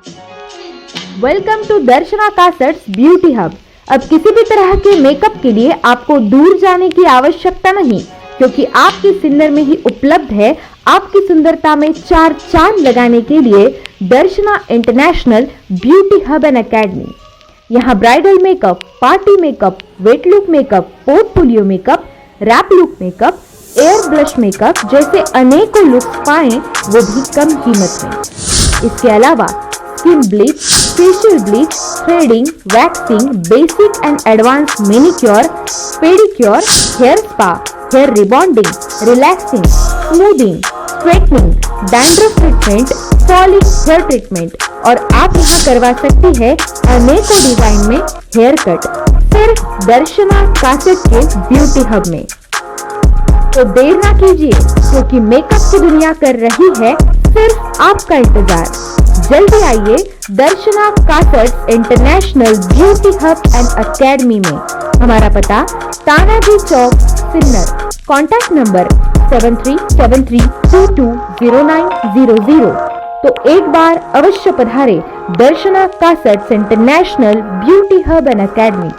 Welcome to Darshana Kasat's beauty hub अब किसी भी तरह के मेकअप के लिए आपको दूर जाने की आवश्यकता नहीं, क्योंकि आपकी सिन्नर में ही उपलब्ध है आपकी सुंदरता में चार चाँद लगाने के लिए Darshana international beauty hub and academy यहाँ bridal makeup party makeup wet look makeup portfolio makeup wrap look makeup air blush makeup जैसे अनेकों लुक्स पाएँ, वो भी कम कीमत में। इसके अलावा skin bleach facial bleach threading waxing basic and advance manicure pedicure hair spa hair rebonding relaxing smoothing straightening dandruff treatment falling hair treatment और आप यहाँ करवा सकती है अनेकों डिज़ाइन में हेयर कट सिर्फ़ दर्शना कासेट के ब्यूटी हब में। तो देर ना कीजिए, क्योंकि मेकअप की दुनिया कर रही है, सिर्फ़ आपका इंतज़ार। जल्दी आइए Darshana Kasat international beauty hub and academy में। हमारा पता, Tanaji Chowk, Sinnar. Contact number seven three seven three two two zero nine zero zero तो एक बार अवश्य पधारे Darshana Kasat's international beauty hub and academy.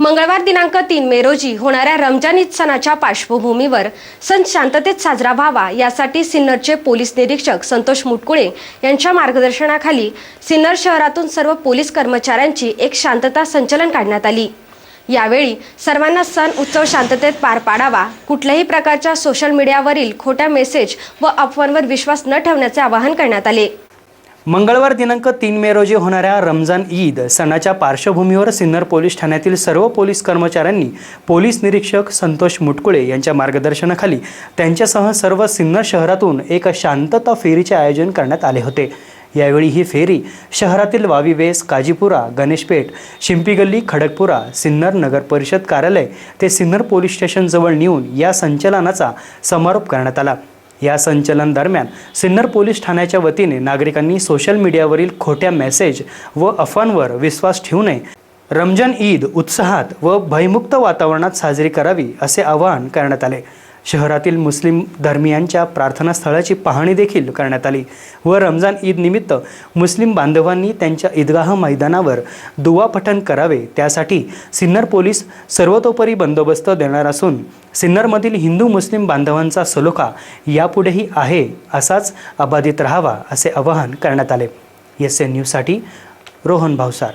मंगळवार दिनांक तीन मे रोजी होणाऱ्या रमजान ईद सणाच्या पार्श्वभूमीवर सण शांततेत साजरा व्हावा यासाठी सिन्नरचे पोलीस निरीक्षक संतोष मुटकुळे यांच्या मार्गदर्शनाखाली सिन्नर शहरातून सर्व पोलीस कर्मचाऱ्यांची एक शांतता संचलन काढण्यात आली. यावेळी सर्वांना सण उत्सव शांततेत पार पाडावा कुठल्याही प्रकारच्या सोशल मीडियावरील खोट्या मेसेज व अफवांवर विश्वास न ठेवण्याचे आवाहन करण्यात आले. मंगळवार दिनांक तीन मे रोजी होणाऱ्या रमजान ईद सणाच्या पार्श्वभूमीवर सिन्नर पोलीस ठाण्यातील सर्व पोलीस कर्मचाऱ्यांनी पोलीस निरीक्षक संतोष मुटकुळे यांच्या मार्गदर्शनाखाली त्यांच्यासह सर्व सिन्नर शहरातून एक शांतता फेरीचे आयोजन करण्यात आले होते. यावेळी ही फेरी शहरातील वावी वेस काजीपुरा गणेशपेठ शिंपीगल्ली खडकपुरा सिन्नर नगर परिषद कार्यालय ते सिन्नर पोलीस स्टेशनजवळ नेऊन या संचलनाचा समारोप करण्यात आला. या संचलन दरम्यान सिन्नर पोलीस ठाण्याच्या वतीने नागरिकांनी सोशल मीडियावरील खोट्या मेसेज व अफवांवर विश्वास ठेवू नये. रमजान ईद उत्साहात व भयमुक्त वातावरणात साजरी करावी असे आवाहन करण्यात आले. शहरातील मुस्लिम धर्मियांच्या प्रार्थनास्थळाची पाहणी देखील करण्यात आली. व रमजान ईद निमित्त मुस्लिम बांधवांनी त्यांच्या ईदगाह मैदानावर दुवा पठण करावे. त्यासाठी सिन्नर पोलीस सर्वतोपरी बंदोबस्त देणार असून सिन्नरमधील हिंदू मुस्लिम बांधवांचा सलोखा यापुढेही आहे असाच अबाधित राहावा असे आवाहन करण्यात आले. एस एन न्यूजसाठी रोहन भावसार